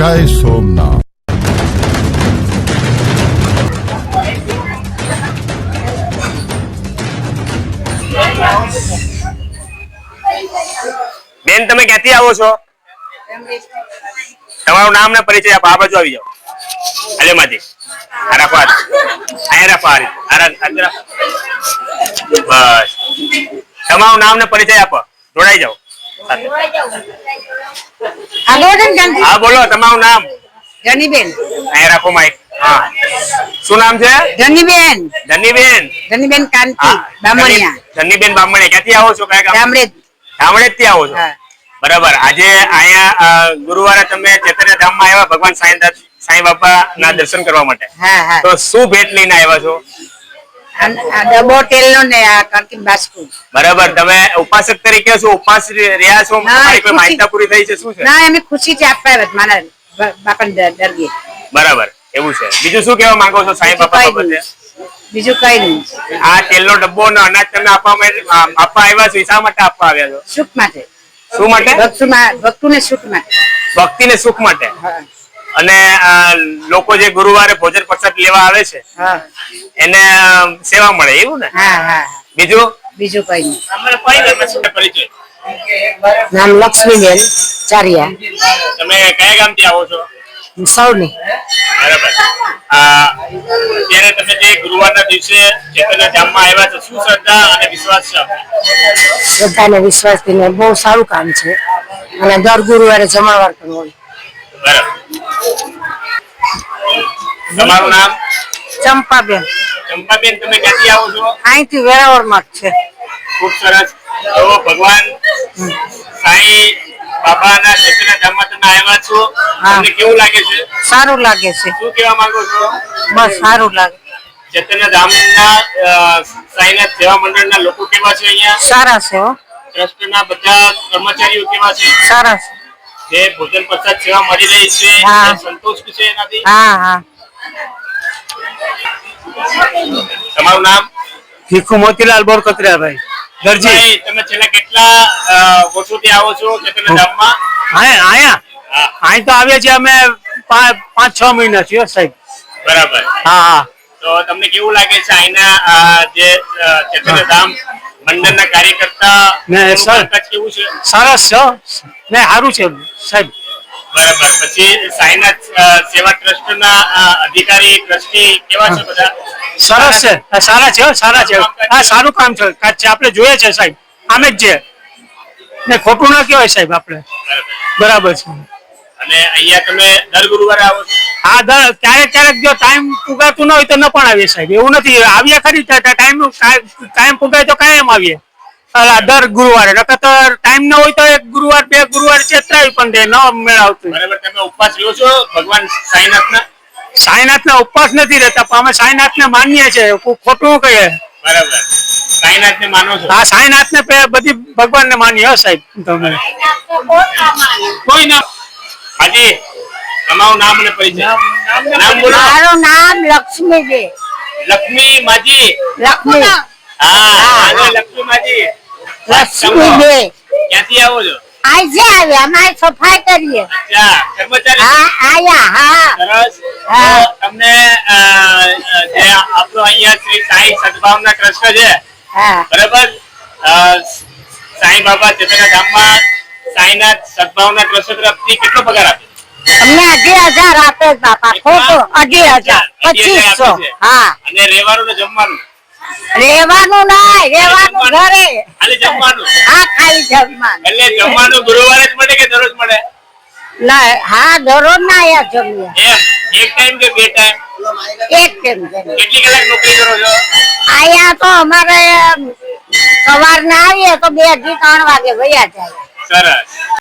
જય સોમનાથ. બેન, તમે ક્યાંથી આવો છો? તમારું નામ ને પરિચય આપો. આ બાજુ આવી જાઓ. અલે માજી. રાખો. અહીંયા રાખો આ. બસ. તમારું નામ ને પરિચય આપો. જોડાઈ જાઓ. હા બોલો તમારું નામ? ધનીબેન. અહીંયા રાખો માઇક હા. શું નામ છે? ધનીબેન. ધનીબેન. ધનીબેન કાંતિ બામણિયા. ધનીબેન બામણિયા. ક્યાંથી આવો છો કયા ગામડે ગામડે થી આવો છો? બરાબર. આજે અહીંયા ગુરુવારે તમે ચૈતન્ય ધામમાં આવ્યા ભગવાન સાંઈ સાંઈ બાપા ના દર્શન કરવા માટે. તો શું ભેટ લઈને આવ્યા છો? આ ડબ્બો તેલનો ને આ કરકી બાસ્કુ. બરાબર તમે ઉપાસક તરીકે શું ઉપાસ રહ્યા છો ના, તમારી કોઈ માન્યતા પૂરી થઈ છે શું છે? ના અમે ખુશીથી આપવા આવ્યા હતા મારા બાપન દરગી. બરાબર એવું છે. બીજું શું કહેવા માંગો છો સાંઈ બાપા બાબતે? બીજું કઈ નહીં. આ તેલનો ડબ્બો ને અનાજ તમને આપવા માટે આપવા આવ્યા છો શા માટે આપવા આવ્યા છો? સુખ માટે. શું માટે? ભક્તુમાં ભક્તુને સુખ માટે. ભક્તિ ને સુખ માટે? હા. અને લોકો જે ગુરુવારે ભોજન પ્રસાદ લેવા આવે છે હા. એને સેવા મળે એવું ને? હા હા. બીજું? બીજું કઈ નહીં. પરિચય? નામ લક્ષ્મીબેન ચારિયા. તમે કયા ગામથી આવો છો? સૌની. બરાબર. આ અત્યારે તમે જે ગુરુવારના દિવસે ચેતન્ય ધામમાં આવ્યા છો શું શ્રદ્ધા અને વિશ્વાસ છે શ્રદ્ધા અને વિશ્વાસથી ને બહુ સારું કામ છે. અને દર ગુરુવારે જમાવાર પણ હોય. તમારું નામ? ચંપાબેન. ચંપાબેન તમે ક્યાંથી આવો છો? અહીંથી વેરાવળમાં છે. ખૂબ સરસ. તો ભગવાન. સાંઈ બાબાના ચેતન્ય ધામમાં તમે આવ્યા છો. તમને કેવું લાગે છે? સારું લાગે છે. શું કહેવા માંગો છો? બસ સારું લાગે. ચૈતન્ય ધામના સાંઈનાથ સેવા મંડળના લોકો કેવા છે અહીંયા? સારા છે ટ્રસ્ટના બધા કર્મચારીઓ કેવા છે? સારા છે. જે ભોજન પ્રસાદ સેવા મળી રહી છે હા. સંતોષ છે એનાથી. હા હા. તમારું નામ? ભીખુ મોતીલાલ બોરકતરિયાભાઈ દરજી. ભાઈ તમે છેલ્લા કેટલા અ, વર્ષોથી આવો છો કે તમે ગામમાં? આયા આયા. હા. અહીં તો આવ્યા છીએ અમે પા- પાંચ છ મહિના છીએ સાહેબ. બરાબર. હા હા. તો તમને કેવું લાગે છે અહીંના અ, જે અ, ચૈતન્ય ધામ મંડળના કાર્યકર્તા ને સર. કેવું છે? સરસ છે. ને સારું છે સાહેબ. બરાબર. પછી સાઈનાથ સેવા ટ્રસ્ટના અધિકારી ટ્રસ્ટી કેવા છે બધા? સરસ છે. સારા છે હો, સારા છે. આ સારું કામ છે. કાચ છે આપણે જોઈએ છે સાહેબ. આમે જ છે. ને ખોટું ના કહેવાય સાહેબ આપણે. બરાબર. બરાબર છે. અને અહીંયા તમે દર ગુરુવારે આવો છો? હા દર ક્યારેક ક્યારેક જો ટાઈમ પુગાતું ન હોય તો ન પણ આવીએ સાહેબ. એવું નથી. આવીએ ખરી ટાઈમ ટાઈમ પુગાય તો કાયમ આવીએ. દર ગુરુવારે. નકર તો ટાઈમ ન હોય તો એક ગુરુવાર બે ગુરુવાર ચેતરાવી પણ દે ન મેળ બરાબર તમે ઉપવાસ લ્યો છો ભગવાન સાઈનાથના? સાંઈનાથ ના ઉપવાસ નથી રહેતા પણ અમે સાંઈનાથ ને માનીએ છીએ. ખોટું કહીએ બરાબર. સાઈનાથને માનો છો? હા સાંઈનાથ ને બધી ભગવાન ને માનીએ સાહેબ. તમે કોઈ ના હાજી તમારું નામ અને પરિચય. નામ બોલો. મારું નામ લક્ષ્મીબેન લક્ષ્મી માજી. લક્ષ્મી. હા હા લક્ષ્મી માજી. લક્ષ્મીબેન ક્યાંથી આવો છો? આજે આવ્યા અમારે સફાઈ કરીએ. કર્મચારી. હા આયા હા. સરસ. હા. તમને જે આપણો અહીંયા શ્રી સાઈ સદભાવના કૃષ્ણ છે હા. બરાબર? સાંઈ બાબા ચેતના ગામમાં સાઈનાથ સદભાવના કૃષ્ણ તરફથી કેટલો પગાર આપે અમને અઢી હજાર આપે બાપા. ખોટો. અઢી હજાર. પચીસો. હા. અને રહેવાનું ને જમવાનું? રેવાનું ના રેવાનું ઘરે. ખાલી જમવાનું? હા ખાલી જમવાનું. એટલે જમવાનું ગુરુવારે જ મળે કે દરરોજ મળે? ના હા દરરોજ ના આયા જમીએ. એક ટાઈમ કે બે ટાઈમ? એક ટાઈમ કેટલી કલાક નોકરી કરો છો? આયા તો અમારે સવાર ના આવીએ તો બે અઢી ત્રણ વાગે વયા જાય. સરસ.